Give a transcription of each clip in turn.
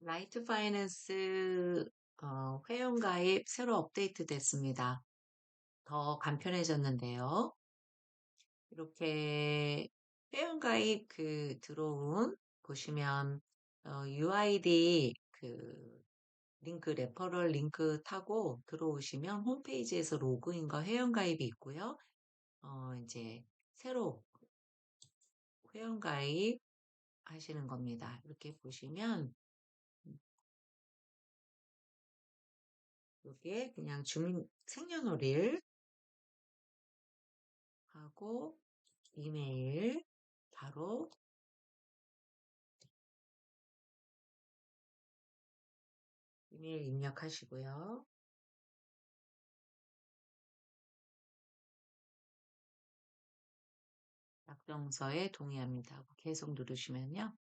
라이트 파이낸스 어, 회원 가입 새로 업데이트 됐습니다. 더 간편해졌는데요. 이렇게 회원 가입 그 들어온 보시면 어, UID 그 링크 레퍼럴 링크 타고 들어오시면 홈페이지에서 로그인과 회원 가입이 있고요. 어, 이제 새로 회원 가입 하시는 겁니다. 이렇게 보시면 여기에 그냥 주민 생년월일 하고 이메일 바로 이메일 입력하시고요. 약정서에 동의합니다. 계속 누르시면요.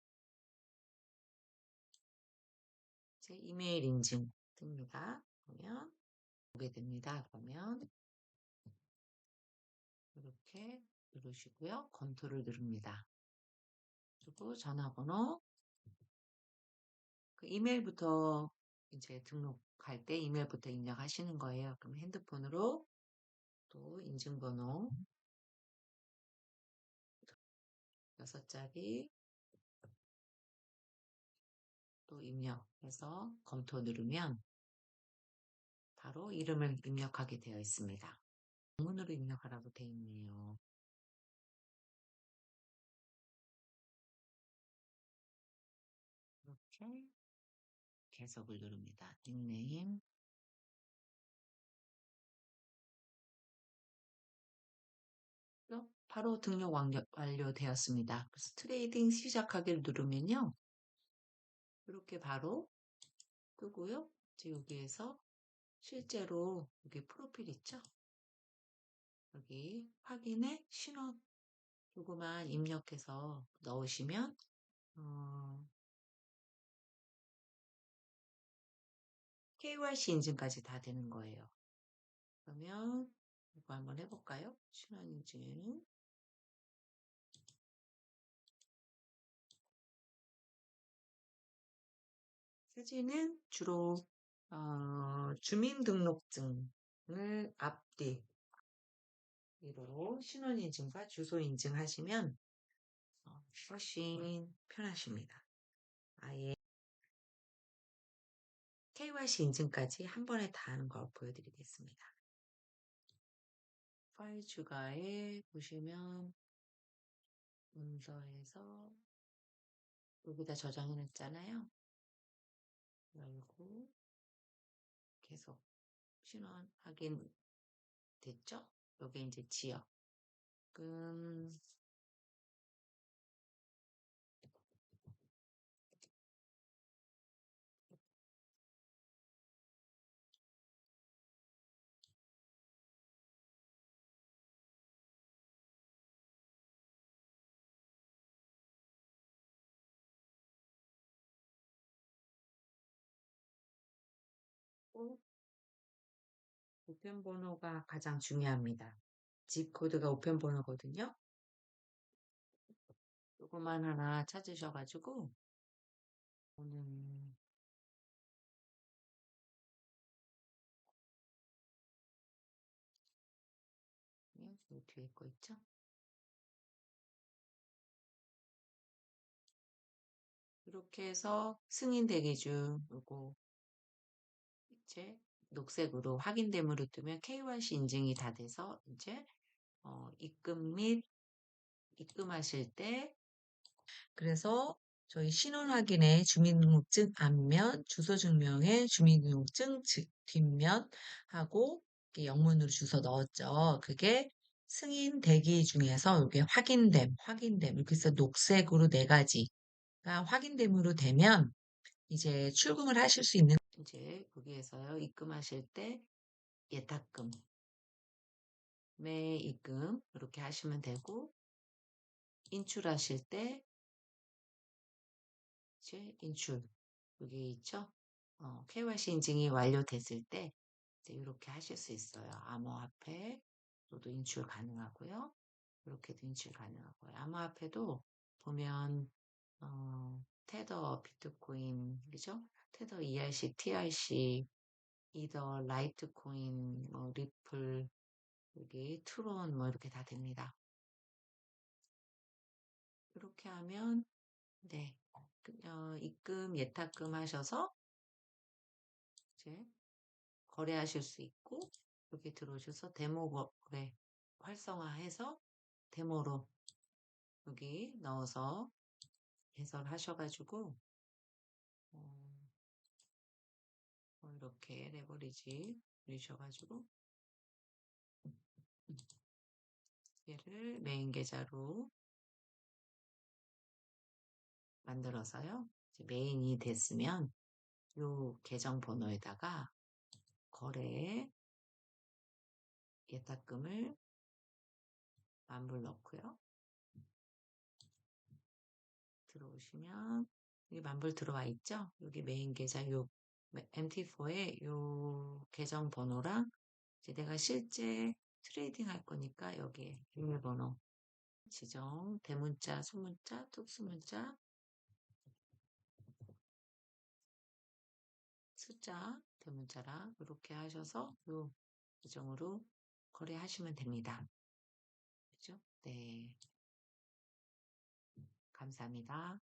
제 이메일 인증 뜹니다. 그러면 보게 됩니다. 그러면 이렇게 누르시고요. 검토를 누릅니다. 그리고 전화번호 그 이메일부터 이제 등록할 때 이메일부터 입력하시는 거예요. 그럼 핸드폰으로 또 인증번호 여섯 자리 또 입력해서 검토 누르면 바로 이름을 입력하게 되어 있습니다. 문으로 입력하라고 되어 있네요. 이렇게 계속을 누릅니다. 닉네임 바로 등록 완료, 완료되었습니다. 그래서 트레이딩 시작하기를 누르면요. 이렇게 바로 뜨고요. 이제 여기에서 실제로 여기 프로필 있죠? 여기 확인에 신원 요거만 입력해서 넣으시면 어, KYC 인증까지 다 되는 거예요. 그러면 이거 한번 해볼까요? 신원 인증 사진은 주로 어, 주민등록증을 앞뒤 로 신원 인증과 주소 인증 하시면 어, 훨씬 편하십니다. 아예 KYC 인증까지 한 번에 다 하는 걸 보여드리겠습니다. 파일 추가에 보시면 문서에서 여기다 저장해놨잖아요. 열고 계속 신원 확인 됐죠? 요게 이제 지역. 음, 우편 번호가 가장 중요합니다. 집 코드가 우편 번호거든요. 요거만 하나 찾으셔가지고 오늘 요 뒤에 거 있죠? 이렇게 해서 승인 대기 중 요거 이제 녹색으로 확인됨으로 뜨면 KYC 인증이 다 돼서 이제 어, 입금 및 입금하실 때 그래서 저희 신원 확인에 주민등록증 앞면, 주소 증명에 주민등록증 뒷면 하고 영문으로 주소 넣었죠. 그게 승인 대기 중에서 이게 확인됨, 확인됨 이렇게 해서 녹색으로 네 가지가 확인됨으로 되면 이제 출금을 하실 수 있는 이제 거기에서요 입금하실 때 예탁금. 매 입금 이렇게 하시면 되고 인출하실 때 이제 인출. 여기 있죠? 어, KYC 인증이 완료됐을 때 이제 이렇게 하실 수 있어요. 암호화폐 도 인출 가능하고요. 이렇게도 인출 가능하고요. 암호화폐도 보면 어, 탭 테더 비트코인 그죠? 테더 ERC, TRC, 이더 라이트코인, 뭐 리플, 여기 트론 뭐 이렇게 다 됩니다. 이렇게 하면 네 어, 입금 예탁금 하셔서 이제 거래하실 수 있고 여기 들어오셔서 데모 거래 활성화해서 데모로 여기 넣어서 해설하셔가지고 어, 뭐 이렇게 레버리지 누르셔가지고 얘를 메인 계좌로 만들어서요. 메인이 됐으면 요 계정 번호에다가 거래 예탁금을 만불 넣고요. 들어오시면 여기 만불 들어와 있죠? 여기 메인 계좌 요 MT4에 요 계정 번호랑 이제 내가 실제 트레이딩 할 거니까 여기에 비밀번호 지정 대문자, 소문자, 특수문자 숫자 대문자랑 이렇게 하셔서 요 계정으로 거래하시면 됩니다. 그죠? 네. 감사합니다.